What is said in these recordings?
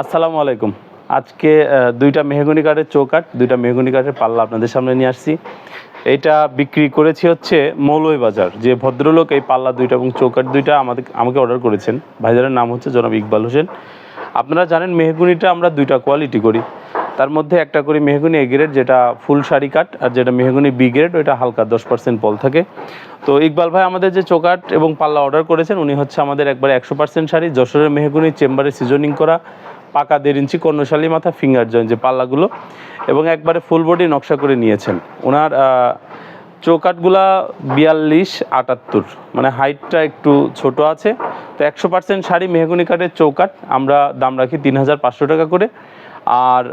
আসসালামু আলাইকুম। আজকে দুইটা মেহগনি কাঠের চৌকাঠ, দুইটা মেহগনি কাঠের পাল্লা আপনাদের সামনে নিয়ে আসছি। এটা বিক্রি করেছি হচ্ছে বাজার। যে ভদ্রলোক এই পাল্লা দুইটা এবং চৌকাঠ দুইটা আমাদের, আমাকে অর্ডার করেছেন। ভাইজারের নাম হচ্ছে জনাব ইকবাল হোসেন। আপনারা জানেন মেহগুনিটা আমরা দুইটা কোয়ালিটি করি। তার মধ্যে একটা করি মেহগুনি এ গ্রেড যেটা ফুল শাড়ি কাঠ, আর যেটা মেহগুনি বি গ্রেড ওইটা হালকা দশ পার্সেন্ট পল থাকে। তো ইকবাল ভাই আমাদের যে চৌকাঠ এবং পাল্লা অর্ডার করেছেন, উনি হচ্ছে আমাদের একবার একশো পার্সেন্ট শাড়ি, যশোরের মেহগুনি চেম্বারে সিজনিং করা। পাকা দেড় ইঞ্চি কর্ণশালী মাথা ফিঙ্গার জয়েন্ট যে পাল্লাগুলো এবং একবারে ফুল বডি নকশা করে নিয়েছেন। ওনার আহ, চৌকাঠগুলা বিয়াল্লিশ আটাত্তর মানে হাইটটা একটু ছোট আছে। তো একশো পার্সেন্ট শাড়ি মেহগুনি কাঠের চৌকাট আমরা দাম রাখি তিন হাজার পাঁচশো টাকা করে। আর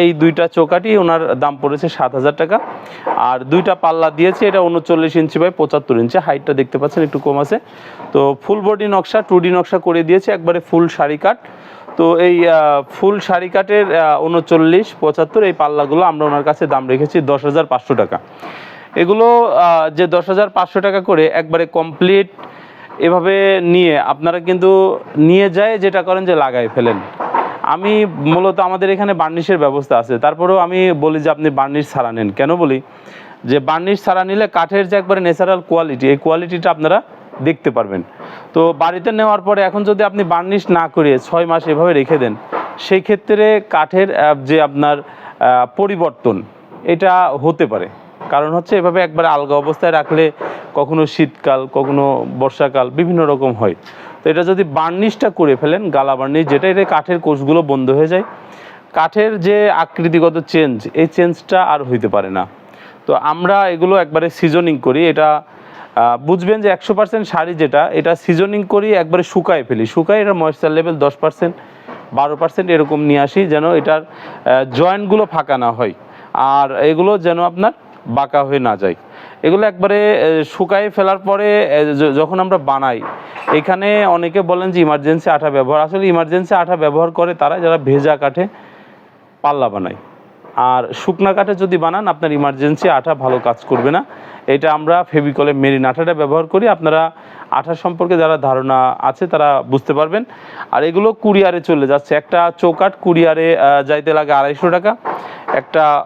এই দুইটা চৌকাঠই ওনার দাম পড়েছে সাত হাজার টাকা। আর দুইটা পাল্লা দিয়েছে এটা উনচল্লিশ ইঞ্চি বাই পঁচাত্তর ইঞ্চি। হাইটটা দেখতে পাচ্ছেন একটু কম আছে। তো ফুল বডি নকশা টু ডি নকশা করে দিয়েছে একবারে ফুল শাড়ি কাঠ তো এই ফুল শাড়ি কাঠের উনচল্লিশ, পঁচাত্তর, এই পাল্লাগুলো আমরা ওনার কাছে দাম রেখেছি দশ হাজার পাঁচশো টাকা। এগুলো যে দশ হাজার পাঁচশো টাকা করে একবারে কমপ্লিট এভাবে নিয়ে আপনারা কিন্তু নিয়ে যায় যেটা করেন যে লাগাই ফেলেন। আমি মূলত আমাদের এখানে বার্নিশের ব্যবস্থা আছে। তারপরেও আমি বলি যে আপনি বার্নিশ ছাড়া নেন। কেন বলি? যে বার্নিশ ছাড়া নিলে কাঠের যে একবারে ন্যাচারাল কোয়ালিটি এই কোয়ালিটিটা আপনারা দেখতে পারবেন। তো বাড়িতে নেওয়ার পরে এখন যদি আপনি বার্নিশ না করিয়ে ছয় মাস এভাবে রেখে দেন সেই ক্ষেত্রে কাঠের যে আপনার পরিবর্তন, এটা হতে পারে। কারণ হচ্ছে এভাবে একবারে আলগা অবস্থায় রাখলে কখনো শীতকাল, কখনো বর্ষাকাল, বিভিন্ন রকম হয়। তো এটা যদি বার্নিশটা করে ফেলেন, গালা বার্নিশ, যেটা এটা কাঠের কোষগুলো বন্ধ হয়ে যায়, কাঠের যে আকৃতিগত চেঞ্জ, এই চেঞ্জটা আর হইতে পারে না। তো আমরা এগুলো একবারে সিজনিং করি, এটা বুঝবেন যে একশো পার্সেন্ট শাড়ি যেটা, এটা সিজনিং করি একবারে শুকায় ফেলি। শুকায় এটা ময়েশ্চার লেভেল দশ পার্সেন্ট বারো পার্সেন্ট এরকম নিয়ে আসি যেন এটার জয়েন্টগুলো ফাঁকা না হয়। আর এগুলো যেন আপনার বাঁকা হয়ে না যায়। এগুলো একবারে শুকায় ফেলার পরে যখন আমরা বানাই, এখানে অনেকে বলেন যে ইমার্জেন্সি আঠা ব্যবহার। আসলে ইমার্জেন্সি আঠা ব্যবহার করে তারা যারা ভেজা কাঠে পাল্লা বানায়। আর শুকনা কাঠে যদি বানান, আপনার ইমার্জেন্সি আঠা ভালো কাজ করবে না। এটা আমরা ফেভিকলের মেরিন আঠাটা ব্যবহার করি। আপনারা আঠা সম্পর্কে যারা ধারণা আছে, তারা বুঝতে পারবেন। আর এগুলো কুরিয়ারে চলে যাচ্ছে। একটা চৌকাঠ কুরিয়ারে যাইতে লাগে আড়াইশো টাকা। একটা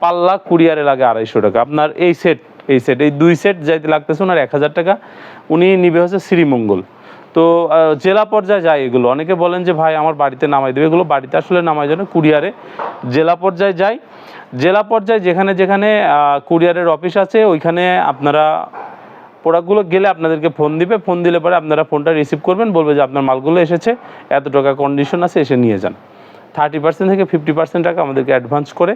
পাল্লা কুরিয়ারে লাগে আড়াইশো টাকা। আপনার এই সেট এই সেট এই দুই সেট যাইতে লাগতেছে ওনার এক হাজার টাকা। উনি নিবে হচ্ছে শ্রীমঙ্গল। তো জেলা পর্যায়ে যায় এগুলো। অনেকে বলেন যে, ভাই, আমার বাড়িতে নামাই দেবে। এগুলো বাড়িতে আসলে নামাই জন্য কুরিয়ারে। জেলা পর্যায়ে যায় জেলা পর্যায়ে যেখানে যেখানে কুরিয়ারের অফিস আছে, ওইখানে আপনারা প্রোডাক্টগুলো গেলে আপনাদেরকে ফোন দিবে। ফোন দিলে পরে আপনারা ফোনটা রিসিভ করবেন, বলবে যে, আপনার মালগুলো এসেছে, এত টাকা কন্ডিশন আছে, এসে নিয়ে যান। থার্টি পার্সেন্ট থেকে ফিফটি পার্সেন্ট টাকা আমাদেরকে অ্যাডভান্স করে,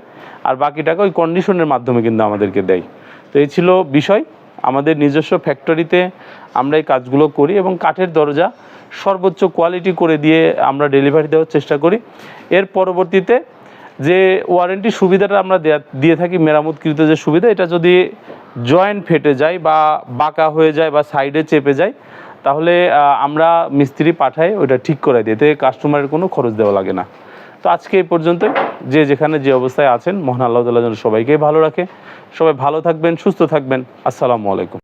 আর বাকি টাকা ওই কন্ডিশনের মাধ্যমে কিন্তু আমাদেরকে দেয়। তো এই ছিল বিষয়। আমাদের নিজস্ব ফ্যাক্টরিতে আমরা এই কাজগুলো করি এবং কাঠের দরজা সর্বোচ্চ কোয়ালিটি করে দিয়ে আমরা ডেলিভারি দেওয়ার চেষ্টা করি। এর পরবর্তীতে যে ওয়ারেন্টি সুবিধাটা আমরা দেয়া- থাকি মেরামতকৃত যে সুবিধা, এটা যদি জয়েন্ট ফেটে যায় বা বাঁকা হয়ে যায় বা সাইডে চেপে যায়, তাহলে আমরা মিস্ত্রি পাঠাই ওটা ঠিক করে দিই এতে কাস্টমারের কোনো খরচ দেওয়া লাগে না। তো আজকে এই পর্যন্ত যে যেখানে যে অবস্থায় আছেন, মহান আল্লাহ তাল্লাহ যেন সবাইকে ভালো রাখে। সবাই ভালো থাকবেন, সুস্থ থাকবেন। আসসালামু আলাইকুম।